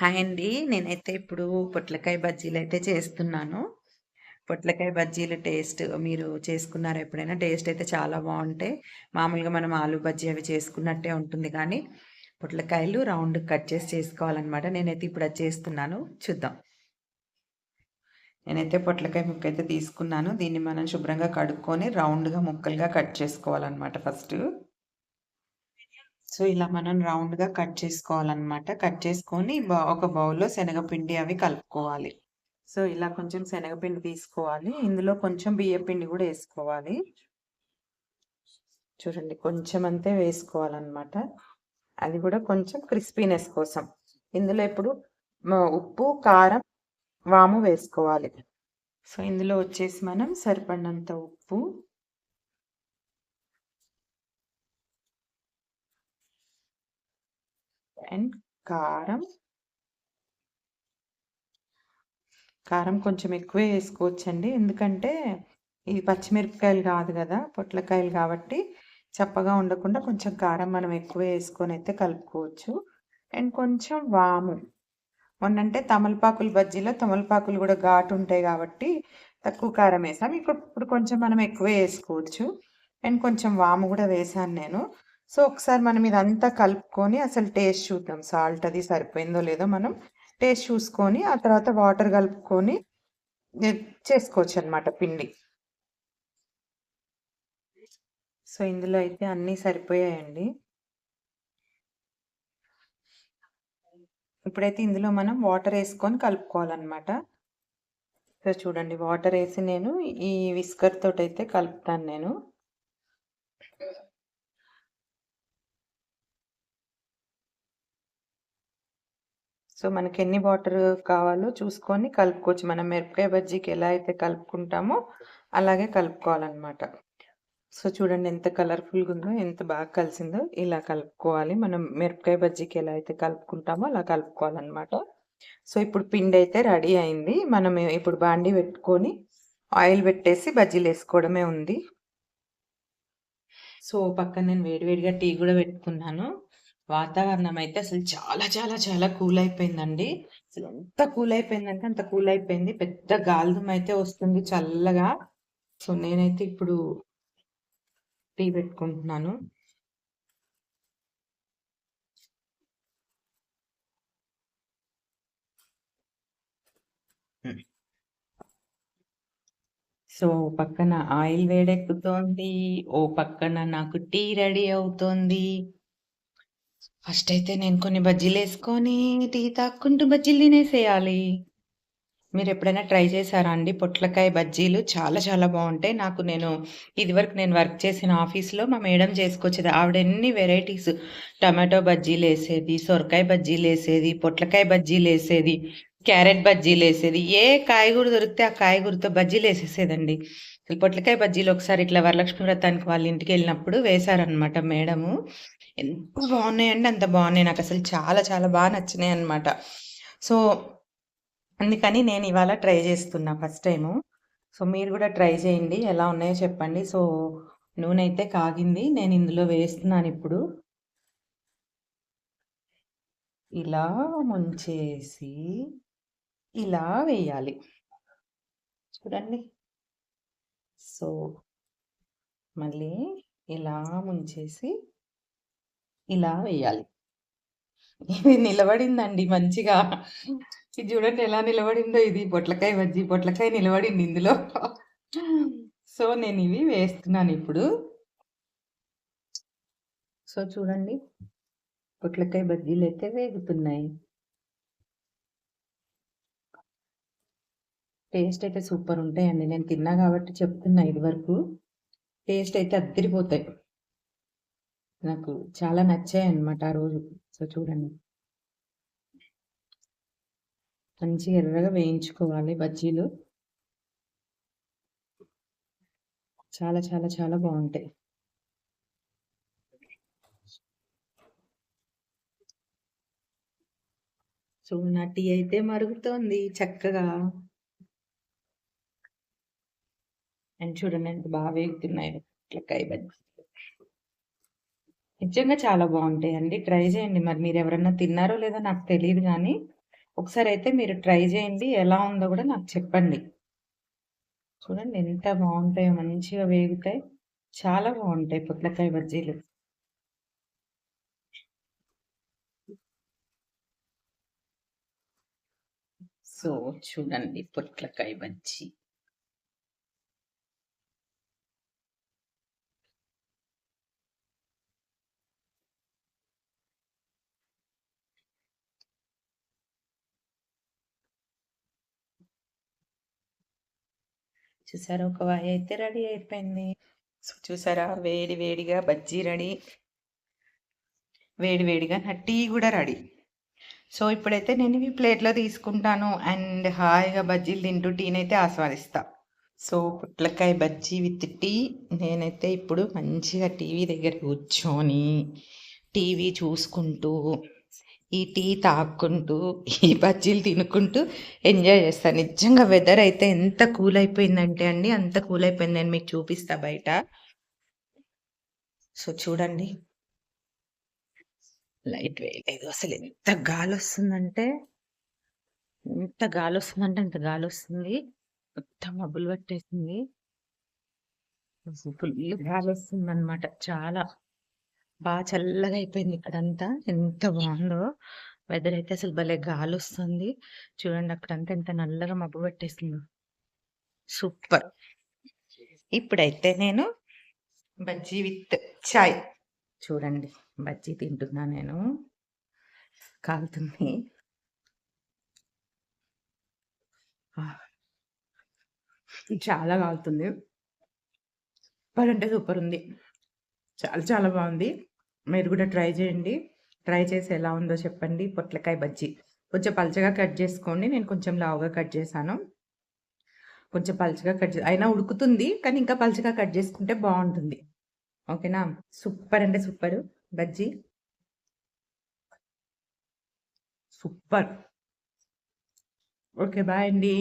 Hi అండి. నేనైతే ఇప్పుడు పొట్లకాయ బజ్జీలు అయితే చేస్తున్నాను. పొట్లకాయ బజ్జీలు టేస్ట్ మీరు చేసుకున్నారు ఎప్పుడైనా? టేస్ట్ అయితే చాలా బాగుంటాయి మామూలుగా మనం ఆలు బజ్జీ అవి చేసుకున్నట్టే ఉంటుంది కానీ, పొట్లకాయలు రౌండ్‌గా కట్ చేసి చేసుకోవాలనమాట. నేనైతే ఇప్పుడు అది చేస్తున్నాను. చూద్దాం. నేనైతే పొట్లకాయ ముక్క అయితే తీసుకున్నాను. దీన్ని మనం శుభ్రంగా కడుక్కొని రౌండ్‌గా ముక్కలుగా కట్ చేసుకోవాలనమాట ఫస్ట్ సో, ఇలా మనం రౌండ్‌గా కట్ చేసుకోవాలనమాట. కట్ చేసుకొని ఒక బౌల్‌లో శనగపిండి అవి కలుపుకోవాలి. సో, ఇలా కొంచెం శనగపిండి తీసుకోవాలి. ఇందులో కొంచెం బియ్యపిండి కూడా వేసుకోవాలి చూడండి కొంచెం అంతే వేసుకోవాలన్నమాట అది కూడా కొంచెం క్రిస్పీనెస్ కోసం. ఇందులో ఇప్పుడు ఉప్పు, కారం, వాము వేసుకోవాలి. సో, ఇందులో వచ్చేసి మనం సరిపడినంత ఉప్పు అండ్ కారం కారం కొంచెం ఎక్కువే వేసుకోవచ్చండి ఎందుకంటే, ఇవి పచ్చిమిరపకాయలు కాదు కదా పొట్లకాయలు కాబట్టి చప్పగా ఉండకుండా కొంచెం కారం మనం ఎక్కువ వేసుకొని అయితే కలుపుకోవచ్చు. అండ్ కొంచెం వాము. మొన్నంటే తమలపాకులు బజ్జీలో తమలపాకులు కూడా ఘాటు ఉంటాయి కాబట్టి తక్కువ కారం వేసాం ఇప్పుడు ఇప్పుడు కొంచెం మనం ఎక్కువే వేసుకోవచ్చు అండ్ కొంచెం వాము కూడా వేసాను నేను. సో, ఒకసారి మనం ఇదంతా కలుపుకొని అసలు టేస్ట్ చూద్దాం. సాల్ట్ అది సరిపోయిందో లేదో మనం టేస్ట్ చూసుకొని, ఆ తర్వాత వాటర్ కలుపుకొని చేసుకోవచ్చు అనమాట పిండి. సో, ఇందులో అయితే అన్నీ సరిపోయాయండి. ఇప్పుడైతే ఇందులో మనం వాటర్ వేసుకొని కలుపుకోవాలన్నమాట సో, చూడండి వాటర్ వేసి నేను ఈ విస్కర్ తోటైతే కలుపుతాను నేను. సో, మనకి ఎన్ని వాటర్ కావాలో చూసుకొని కలుపుకోవచ్చు. మనం మిరపకాయ బజ్జీకి ఎలా అయితే కలుపుకుంటామో అలాగే కలుపుకోవాలన్నమాట సో, చూడండి ఎంత కలర్‌ఫుల్‌గా ఉందో, ఎంత బాగా కలిసిందో ఇలా కలుపుకోవాలి. మనం మిరపకాయ బజ్జీకి ఎలా అయితే కలుపుకుంటామో అలా కలుపుకోవాలన్నమాట సో, ఇప్పుడు పిండి అయితే రెడీ అయింది. మనం ఇప్పుడు బాండీ పెట్టుకొని ఆయిల్ పెట్టేసి బజ్జీలు వేసుకోవడమే ఉంది. సో, పక్కన నేను వేడివేడిగా టీ కూడా పెట్టుకున్నాను. వాతావరణం అయితే అసలు చాలా చాలా చాలా కూల్ అయిపోయిందండి. అసలు ఎంత కూల్ అయిపోయిందంటే అంత కూల్ అయిపోయింది. పెద్ద గాలిదుమైతే వస్తుంది చల్లగా. సో, నేనైతే ఇప్పుడు టీ పెట్టుకుంటున్నాను. సో, పక్కన ఆయిల్ వేడెక్కుతోంది. ఓ పక్కన నాకు టీ రెడీ అవుతోంది. ఫస్ట్ అయితే నేను కొన్ని బజ్జీలు వేసుకొని టీ తాక్కుంటూ బజ్జీలు తినేసేయాలి. మీరు ఎప్పుడైనా ట్రై చేశారా అండి? పొట్లకాయ బజ్జీలు చాలా చాలా బాగుంటాయి నాకు నేను ఇదివరకు నేను వర్క్ చేసిన ఆఫీస్‌లో మా మేడం చేసుకొచ్చేది. ఆవిడ ఎన్ని వెరైటీస్ టమాటో బజ్జీలు వేసేది సొరకాయ బజ్జీలు వేసేది పొట్లకాయ బజ్జీలు వేసేది క్యారెట్ బజ్జీలు వేసేది ఏ కాయగూర దొరికితే ఆ కాయగూరతో బజ్జీలు వేసేసేదండి పొట్లకాయ బజ్జీలు ఒకసారి ఇట్లా వరలక్ష్మి వ్రతానికి వాళ్ళ ఇంటికి వెళ్ళినప్పుడు వేశారనమాట మేడము. ఎంత బాగున్నాయండి అంత బాగున్నాయి నాకు అసలు చాలా చాలా బాగా నచ్చినాయి అనమాట సో, అందుకని నేను ఇవాళ ట్రై చేస్తున్నా ఫస్ట్ టైము. సో, మీరు కూడా ట్రై చేయండి. ఎలా ఉన్నాయో చెప్పండి. సో, నూనె అయితే కాగింది. నేను ఇందులో వేస్తున్నాను ఇప్పుడు ఇలా ముంచేసి ఇలా వేయాలి. చూడండి. సో, మళ్ళీ ఇలా ముంచేసి ఇలా వేయాలి. ఇది నిలబడిందండి మంచిగా. ఇది చూడండి ఎలా నిలబడిందో ఇది పొట్లకాయ బజ్జీ. పొట్లకాయ నిలబడింది ఇందులో. సో, నేను ఇవి వేస్తున్నాను ఇప్పుడు సో, చూడండి. పొట్లకాయ బజ్జీలు అయితే వేగుతున్నాయి. టేస్ట్ అయితే సూపర్ ఉంటాయండి. నేను తిన్నా కాబట్టి చెప్తున్నా ఇదివరకు. టేస్ట్ అయితే అద్దరిపోతాయి నాకు చాలా నచ్చాయన్నమాట ఆ రోజు. సో, చూడండి. మంచిగా ఎర్రగా వేయించుకోవాలి బజ్జీలు. చాలా చాలా చాలా బాగుంటాయి సో, నా టీ అయితే మరుగుతోంది చక్కగా. అండ్ చూడండి ఎంత బాగా వేగుతున్నాయో. పొట్లకాయ బజ్జీ. నిజంగా చాలా బాగుంటాయండి. ట్రై చేయండి. మరి మీరు ఎవరన్నా తిన్నారో లేదో నాకు తెలియదు కానీ ఒకసారి అయితే మీరు ట్రై చేయండి. ఎలా ఉందో కూడా నాకు చెప్పండి. చూడండి ఎంత బాగుంటాయో. మంచిగా వేగుతాయి. చాలా బాగుంటాయి పొట్లకాయ బజ్జీలు. సో చూడండి పొట్లకాయ బజ్జీ. చూసారా? ఒక వాయి అయితే రెడీ అయిపోయింది. సో చూసారా? వేడి వేడిగా బజ్జీ రెడీ. వేడి వేడిగా నా టీ కూడా రెడీ. సో ఇప్పుడైతే నేను ఇవి ప్లేట్లో తీసుకుంటాను. అండ్ హాయిగా బజ్జీలు తింటూ టీనైతే ఆస్వాదిస్తా. సో పొట్లకాయ బజ్జీ విత్ టీ. నేనైతే ఇప్పుడు మంచిగా టీవీ దగ్గర కూర్చొని టీవీ చూసుకుంటూ ఈ టీ తాక్కుంటూ ఈ బజ్జీలు తినుకుంటూ ఎంజాయ్ చేస్తాను నిజంగా వెదర్ అయితే ఎంత కూల్ అయిపోయిందంటే అండి అంత కూల్ అయిపోయింది. నేను మీకు చూపిస్తా బయట. సో చూడండి. లైట్ వేయలేదు. అసలు ఎంత గాలి వస్తుందంటే ఎంత గాలి వస్తుందంటే అంత గాలి వస్తుంది మొత్తం మబ్బులు పట్టేసింది. ఫుల్ గాలి వస్తుంది అనమాట చాలా. బాగా చల్లగా అయిపోయింది ఇక్కడంతా. ఎంత బాగుందో. వెదర్ అయితే అసలు భలే గాలి వస్తుంది చూడండి అక్కడంతా ఎంత నల్లగా మబ్బు పెట్టేసింది. సూపర్. ఇప్పుడైతే నేను బజ్జీ విత్ చాయ్. చూడండి బజ్జీ తింటున్నా నేను. కాలుతుంది. చాలా కాలుతుంది. సూపర్ సూపర్ ఉంది. చాలా చాలా బాగుంది. మీరు కూడా ట్రై చేయండి. ట్రై చేసి ఎలా ఉందో చెప్పండి. పొట్లకాయ బజ్జీ. కొంచెం పలచగా కట్ చేసుకోండి. నేను కొంచెం లావుగా కట్ చేశాను. కొంచెం పలచగా కట్ చే అయినా ఉడుకుతుంది కానీ ఇంకా పలచగా కట్ చేసుకుంటే బాగుంటుంది. ఓకేనా? సూపర్ అంటే super. Bajji. Super. Okay bye అండి.